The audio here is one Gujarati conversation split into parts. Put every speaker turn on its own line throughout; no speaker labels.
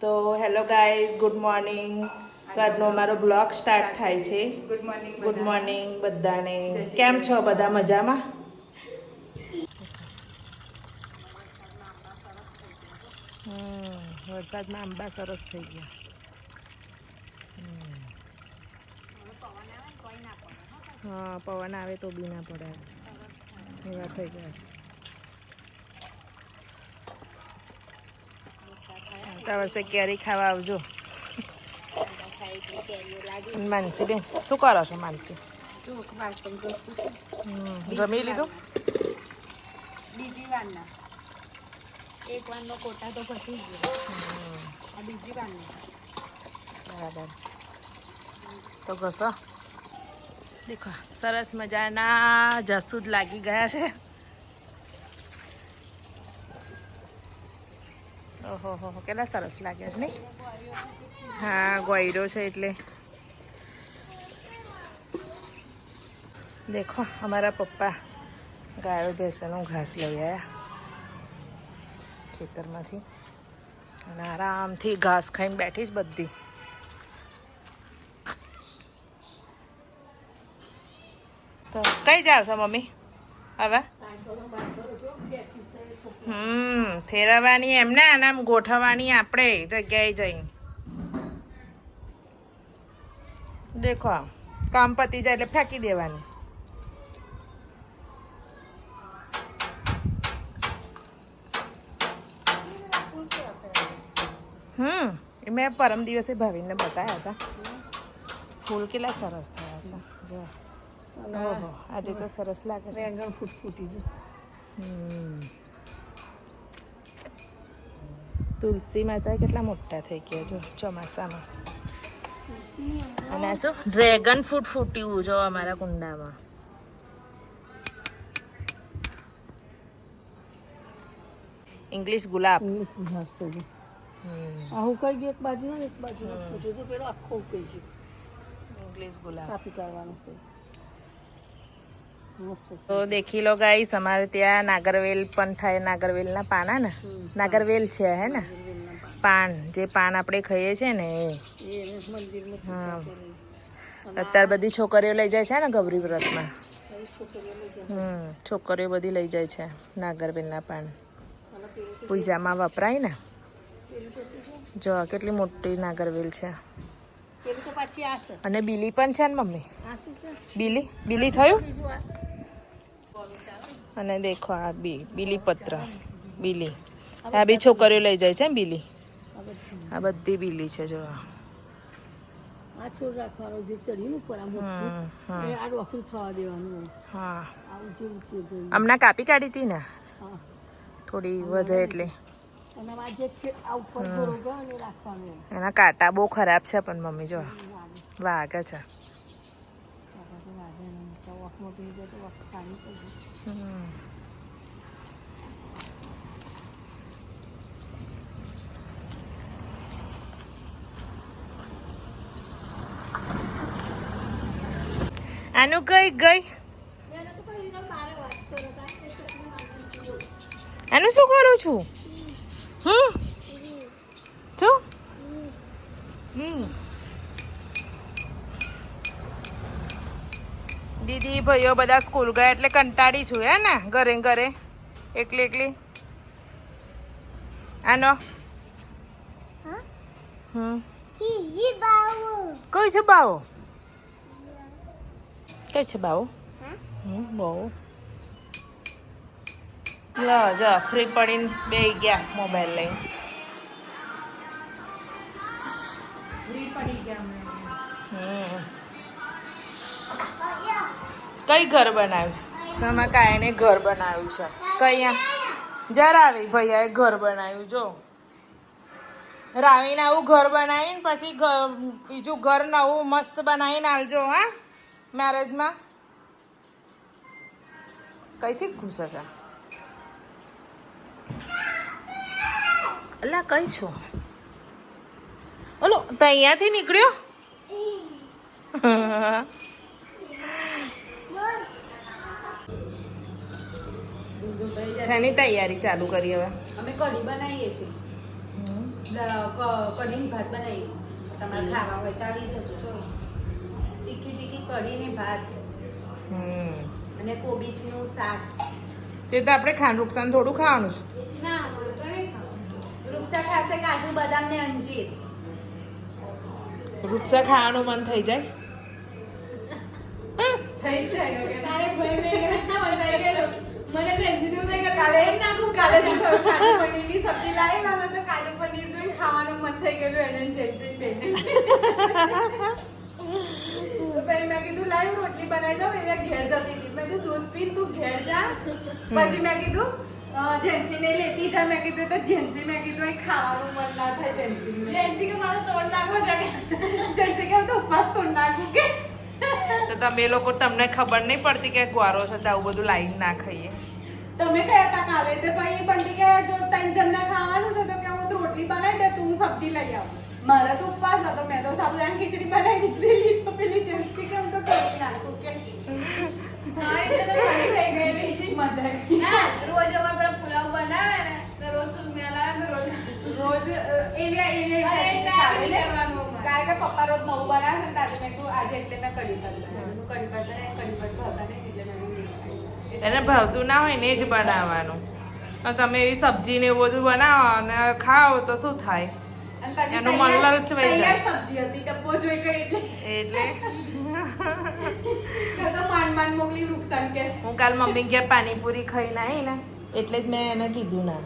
તો હેલો ગાઈઝ ગુડ મોર્નિંગ. આજનો અમારો બ્લોગ સ્ટાર્ટ થાય છે.
ગુડ મોર્નિંગ
ગુડ મોર્નિંગ બધાને. કેમ છો બધા મજામાં? હમ, વરસાદમાં આંબા સરસ થઈ ગયા. હા પવન આવે તો બી ના પડે. એવા થઈ ગયા છે. આવતા વર્ષે કેરી ખાવા આવજો. માનસી બેન, શું કરો છો માનસી? જમી લીધું?
બીજી બીજી વારની
બરાબર. તો ઘસો. દેખો, સરસ મજાના જસૂદ લાગી ગયા છે. ઓહો હો કેટલા સરસ લાગ્યા છે નહીં? હા ગોયરો છે એટલે. દેખો, અમારા પપ્પા ગાયો ભેંસોનું ઘાસ લઈ આવ્યા ખેતરમાંથી. અને આરામથી ઘાસ ખાઈને બેઠી જ બધી. તો કઈ જાવ છો મમ્મી? હવે હમ ફેરવવાની એમને અને આમ ગોઠવવાની આપણે જગ્યાએ જઈ દેખો કામ પતી જાય એટલે ફેંકી દેવાની. હમ એ મેં પરમ દિવસે ભાવીને બતાવ્યા હતા. ફૂલ કેટલા સરસ થયા છે. જો. ઓહો આજે તો સરસ લાગે છે.
આગળ ફૂટ ફૂટી
હમ. તુલસી માતા કેટલા મોટા થઈ ગયા જો ચોમાસામાં અને આ શું ડ્રેગન ફ્રૂટ ફૂટ્યું જો અમારા કુંડામાં ઇંગ્લિશ ગુલાબ
ઇંગ્લિશ ગુલાબ છે જી
હમ.
આ હુકાઈ ગયો એક બાજુ એક બાજુ જોજો પેલો આખો હુકાઈ ગયો
ઇંગ્લિશ ગુલાબ
કાપી કાઢવાનો છે મસ્ત
તો દેખી લો ગાઈસ અમારે ત્યાં નાગરવેલ પણ થાય નાગરવેલના પાના ને? નાગરવેલ છે હે ને? પાન. જે પાન આપણે ખાઈએ છીએ ને એ.
કરે
અત્યારે બધી છોકરીઓ લઈ જાય છે ને ગૌરી વ્રતમાં? હમ છોકરીઓ બધી લઈ જાય છે નાગરવેલના પાન. પૂજામાં વપરાય ને? જો કેટલી મોટી નાગરવેલ છે. અને બીલી પણ છે ને મમ્મી? બીલી? બીલી થયું? અને દેખો આ બી બીલી પત્ર બીલી. આ બી છોકરીઓ લઈ જાય છે ને બીલી.
આ બધી
બીલી છે જો
આ છોડ રાખવાનો જે ચડ્યું ઉપર આ મોટું
હમ, હમ.
એ આ ડોકરું થવા દેવાનું
હા.
આવું જેવું છે
હમણાં કાપી કાઢી હતી ને? થોડી વધે એટલે. એના કાંટા બહુ ખરાબ છે પણ મમ્મી જો.
વાગે.
વાગે છે.
જાય તો વખ ખાલી
આનું કઈ ગઈ. આનું શું કરું છું? હમ? શું? ઈ. દીદી ભાઈઓ બધા સ્કૂલ ગયા એટલે કંટાળી છું હે ને? ઘરે ઘરે. એકલી એકલી. આનો? કઈ છે બાવો? કઈ છે બાવો? બહુ લો જો ફ્રી પડીને બે ગયા મોબાઈલ લઈને.
ફ્રી પડી ગયા
હમ. કઈ ઘર બનાવ્યું છે? કાંઈ કાયને ઘર બનાવ્યું છે. કયા? આ જરા આવી ભૈયાએ ઘર બનાવ્યું જો. રાવીને આવું ઘર બનાવીને પછી બીજું ઘર નવું મસ્ત બનાવીને આવજો હા? મેરેજમાં કઈથી ખુશ છે અલા કઈ છો? ઓલો તો અહીંયાથી નીકળ્યો? શેની તૈયારી ચાલુ કરી હવે
અમે કઢી બનાવીએ છીએ કઢી ભાત બનાવીએ છીએ તમારે ખાવા હોય તો આવી જજો ચલો તીખી તીખી કઢી ને ભાત અને કોબીજનું શાક
તે તો આપણે ખાન નુકસાન થોડું ખાવાનું છે
ના વૃક્ષા ખાશે કાજુ બદામ ને અંજીર
વૃક્ષા ખાવાનું મન થઈ જાય
થઈ જાય તારે ભાઈ મેં મને તો એવું થાય કે કાલે એમ નાખું કાલે તો કાલે પનીરની સબ્જી લાવી મને તો કાલે પનીર જોઈને ખાવાનું મન થઈ ગયેલું એને જઈ જઈ બેને. તો પછી મેં કીધું લાવ રોટલી બનાવી દઉં. એ મેં ઘેર જતી હતી. મેં કીધું દૂધ પી તું ઘેર જા. પછી મેં કીધું જેન્સી ને લેતી જા. મેં કીધું તો જેન્સી મેં કીધું એ ખાવાનું મન ના થાય જેન્સી જેન્સી કે મારું તોડ નાખો જેન્સી કે તો ઉપવાસ તોડ નાખું કે?
તો તમે લોકો તમને ખબર નહીં પડતી કે ગ્વારો છે આવું બધું લાઈન ના ખાઈએ.
તમે કયા હતા કાલે તે ભાઈ? પંડી કે જો ત્રણ જણના ખાવાનું છે તો કે હું રોટલી બનાવી દે તું સબ્જી લઈ આવ. મારા તો ઉપવાસ હતો મેં તો સાબુદાણા ખીચડી બનાવી દીધેલી તો પેલી જેન્સી કેમ તો કરી નાખું કે મજા
ના, રોજ અમારે પેલો પુલાવ બનાવે ને તો રોજ સુમિયા રોજ
રોજ એને
કરવાનું.
કારણ કે પપ્પા રોજ નવું બનાવે ને તારે મેં કીધું આજે એટલે મેં કઢી પત્તા કઢી પત્તા કઢી પત્તા હતા નહીં એટલે મેં
એને ભાવતું ના હોય ને જ બનાવવાનું. તમે એવી સબ્જી ને એવું બધું બનાવો અને ખાઓ તો શું થાય? એનું મન
તૈયાર-
લલચવાઈ જાય.
સબ્જી હતી ડબ્બો જોઈ ગઈ એટલે.
એટલે?
તો માંડ માંડ મોકલી નુકસાન કે.
હું કાલ મમ્મી ગયા પાણીપુરી ખાઈને આવી ને એટલે જ મેં એને કીધું ના.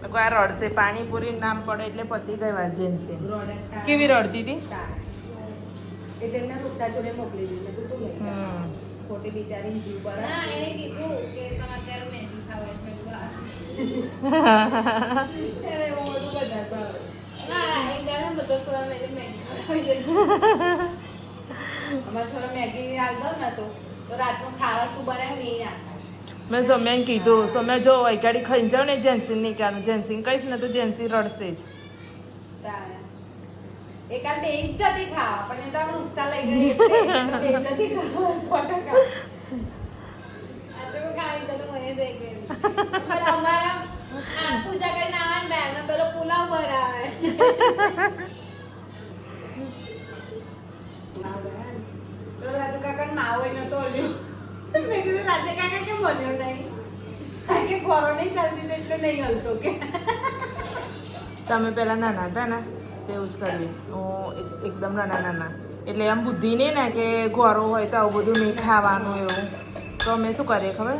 કહું આ રડશે પાણીપુરી નામ પડે એટલે પતી ગઈ વાત છે કેવી રડતી હતી
એટલે એમને રૂપતા જોડે મોકલી દીધું તું. ખોટી બિચારી જીવ પર.
ના એને કીધું કે તમે અત્યારે મેગી ખાવ એટલે
અમારે થોડો મેગી આલ ને તો. તો રાતનું ખાવા શું બનાવ્યું નહીં.
મેં સૌમ્યાને કીધું સૌમ્યા જો વૈકાડી ખાઈ જાવ ને જેન્સીને નહીં કહેવાનું. જેન્સીને કહીશ ને તો જેન્સી રડશે જ.
માવો.
તમે પહેલાં નાના હતા ને તેવું જ કરીએ. હું એકદમ નાના નાના. એટલે એમ બુદ્ધિ નહીં ને કે ઘોરો હોય તો આવું બધું નહીં ખાવાનું એવું. તો અમે શું કરીએ ખબર?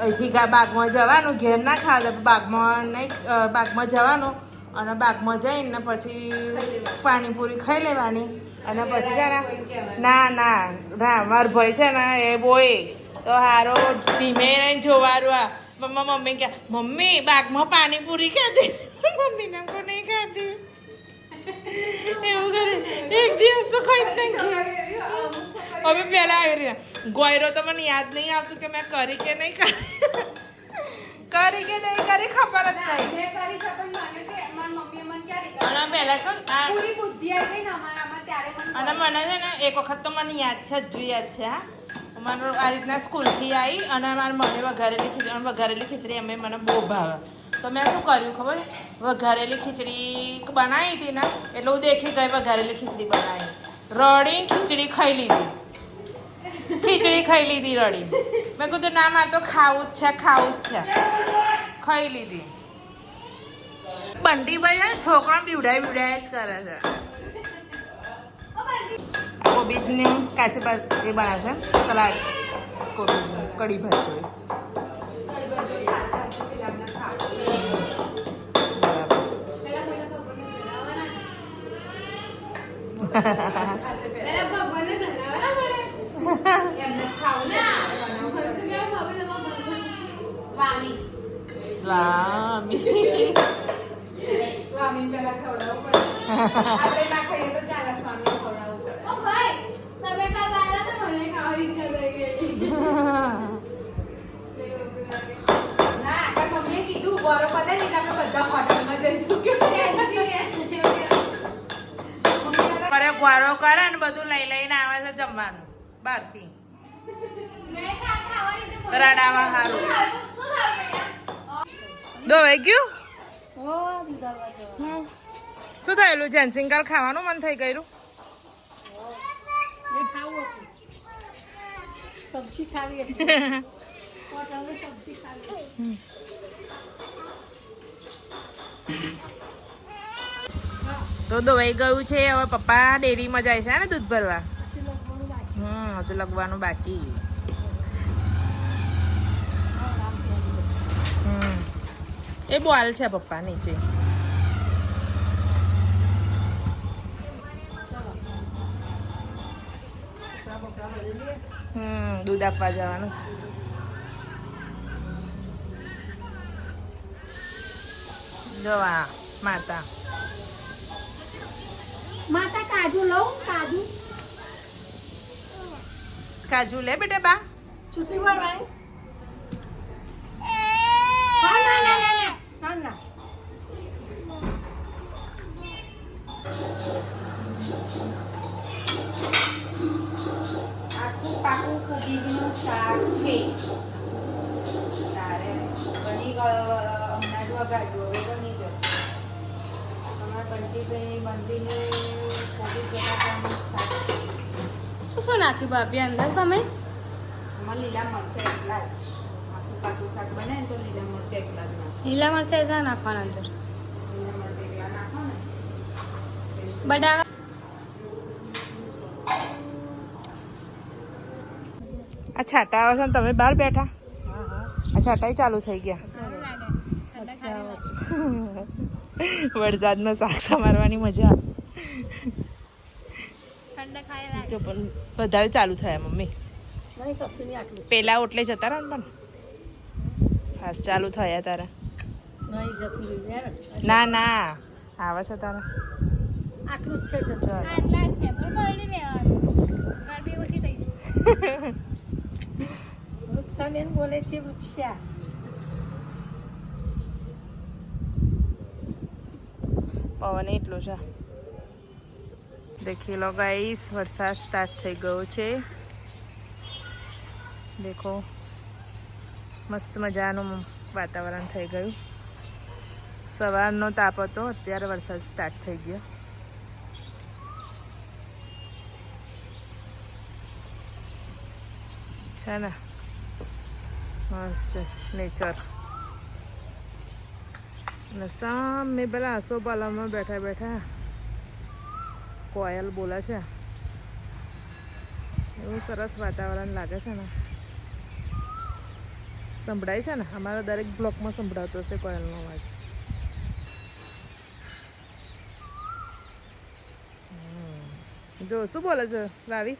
અહીંથી બાગમાં જવાનું, ઘેર ના ખાવા બાગમાં નહીં બાગમાં જવાનું અને બાગમાં જઈને પછી પાણીપુરી ખાઈ લેવાની. અને પછી છે ને ના ના ના મારો ભાઈ છે ને એ બોય તો હારો ધીમે રહીને જોવાનું આ. મમ્મા મમ્મી કે મમ્મી બાગમાં પાણીપુરી ખાધી? મમ્મી ને કો નહીં ખાધી. એવું કરે. એક દિવસ તો ખાઈ જ નહીં હવે પહેલાં આવી રીતે ગોયરો તો મને યાદ નહીં આવતું કે મેં કરી કે નહીં કરી. કરી કે નહીં કરી ખબર જ નહીં? અને પહેલા તો
પૂરી બુદ્ધિ આવી ગઈ ને મને
અને મને છે ને એક વખત તો મને યાદ છે, હજુ યાદ છે, હા. મારો આ રીતના સ્કૂલથી આવી અને મારી મમ્મી વઘારેલી ખીચડી વઘારેલી ખીચડી અમે મને બહુ ભાવે. તો મેં શું કર્યું ખબર? વઘારેલી ખીચડી બનાવી હતી ને, એટલે હું દેખી ગઈ વઘારેલી ખીચડી બનાવી રડી ખીચડી ખાઈ લીધી. ખીચડી ખાઈ લીધી રડી મેં કીધું, ના, મારે તો ખાવું જ છે, ખાવું જ છે. ખાઈ લીધી. બંડી ભાઈ છોકરા બીવડાય બીવડાય જ કરે છે. કોબીજને કાચી ભાત એ બનાવે છે સલાડ કોબીજ કઢી ભાત જોઈ સ્વામી.
સ્વામી પેલા ધરાવવાના
ખાશે પહેલા.
પેલા ભગવાનને ધરાવવાના પડે
એમને ખાવું છે.
ના શું કહેવાય ભાભી તમારા ભગવાન
સ્વામી
સ્વામી
સ્વામી પહેલા ખવડાવવું પડે આપણે ના ખાઈએ તો ચાલે સ્વામીને ખવડાવવું પડે
ઓ ભાઈ તમે કાલ આવ્યા તો મને ખાવાની ઈચ્છા થઈ ગઈ
ના પણ મમ્મીએ પડે ને આપણે બધા હોટલમાં જઈશું. કે
અરે ગોરો કરે ને બધું લઈ લઈને આવે છે જમવાનું બહારથી.
મેં ખા
રડાવા હારું. દોવાઈ ગયું? હમ. શું થયેલું જેન્સિંગ કાલ ખાવાનું મન થઈ
સબ્જી ખાવી સબ્જી ખાવી.
તો દવાઈ ગયું છે. હવે પપ્પા ડેરીમાં જાય છે ને દૂધ ભરવા. હમ, હજુ લગવાનું બાકી. એ બોલ છે પપ્પા નીચે. હમ, દૂધ આપવા જવાનું. જોવા, માતા.
માતા કાજુ લઉં કાજુ.
કાજુ લે બેટા બા.
છૂટી ભરવાની હા, ના, ના, ના, ના, ના, ના.
આખું પાકું કોબીજનું શાક છે. તારે બની ગયો હમણાં જ વગાડ્યું હવે બની જશે અમારા બંટીભાઈ બંટીને કોબી બટાકાનું શાક
શું શું નાખ્યું ભાભી અંદર તમે?
એમાં લીલા મરચાં એટલા જ. આખું પાકું શાક બને તો લીલા મરચાં એટલા જ નાખો
લીલા મરચાં એટલા નાખવાના અંદર?
લીલા મરચાં એટલા નાખો ને
બટાકા?
આ છાટા આવે છે તમે બહાર બેઠા? આ છાટા ચાલુ થઈ ગયા. વરસાદમાં શાક સમારવાની મજા. જો પણ વધારે ચાલુ થયા મમ્મી. પેલા ઓટલે જતા રહ્યા ને પણ. ફાસ્ટ ચાલુ થયા તારા. ના ના આવે છે તારા
આટલું જ છે
આટલા જ છે પણ બળી રહેવાનું ગરમી ઓછી થઈ ગઈ.
વૃક્ષાબેન બોલે છે વૃક્ષા.
પવન એટલો છે. દેખી લો ગાઈસ વરસાદ સ્ટાર્ટ થઈ ગયો છે. દેખો, મસ્ત મજાનું વાતાવરણ થઈ ગયું. સવારનો તાપ હતો, અત્યારે વરસાદ સ્ટાર્ટ થઈ ગયો. છે ને? મસ્ત નેચર અને સામે પેલા આસોપાલામાં બેઠા બેઠા કોયલ બોલે છે. એવું સરસ વાતાવરણ લાગે છે ને. સંભળાય છે ને? અમારા દરેક બ્લોકમાં સંભળાતો હશે કોયલનો અવાજ. જો, શું બોલે છે રાવી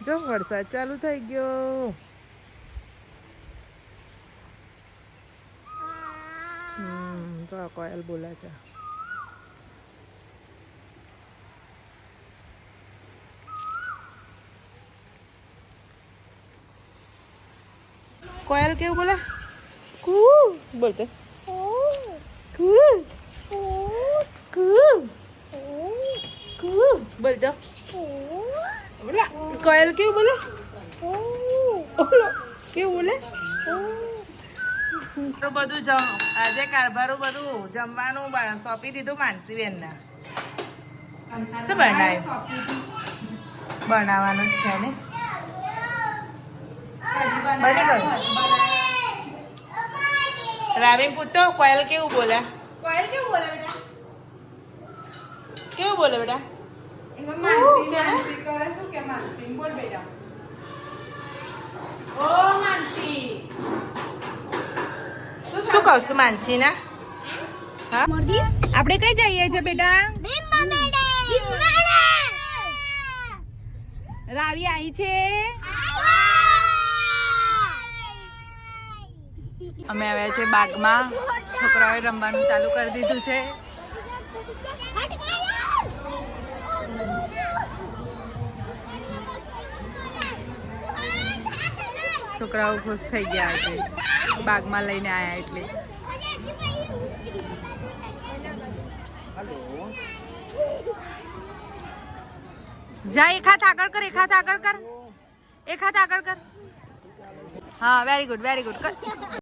જો, વરસાદ ચાલુ થઈ ગયો. તો કોયલ બોલે છે. કોયલ કેવું બોલે? કુ બોલતે કુ કુ કુ બોલતો બોલા. કોયલ કેવું બોલે? કેવું બોલે? બધું જમ. આજે કારભારું બધું જમવાનું સોંપી દીધું માનસી બેનને. શું બનાવ્યું? બનાવવાનું જ છે ને? બની ગયું રાવીન પૂછતો કોયલ કેવું બોલે?
કોયલ કેવું બોલે બેટા?
કેવું બોલે બેટા?
એમાં માનસી માનસી કરે શું કે માનસી? બોલ બેટા. ઓ માનસી.
શું કહું છું માનસી ના આપણે કઈ જઈએ છીએ બેટા? રાવી આવી છે.
અમે આવ્યા છે બાગમાં છોકરાઓએ રમવાનું ચાલુ કરી દીધું છે. છોકરાઓ ખુશ થઈ ગયા છે. બાગમાં લઈને આવ્યા એટલે.
જા એક હાથ આગળ કર એક હાથ આગળ કર. એક હાથ આગળ કર.
હા વેરી ગુડ વેરી ગુડ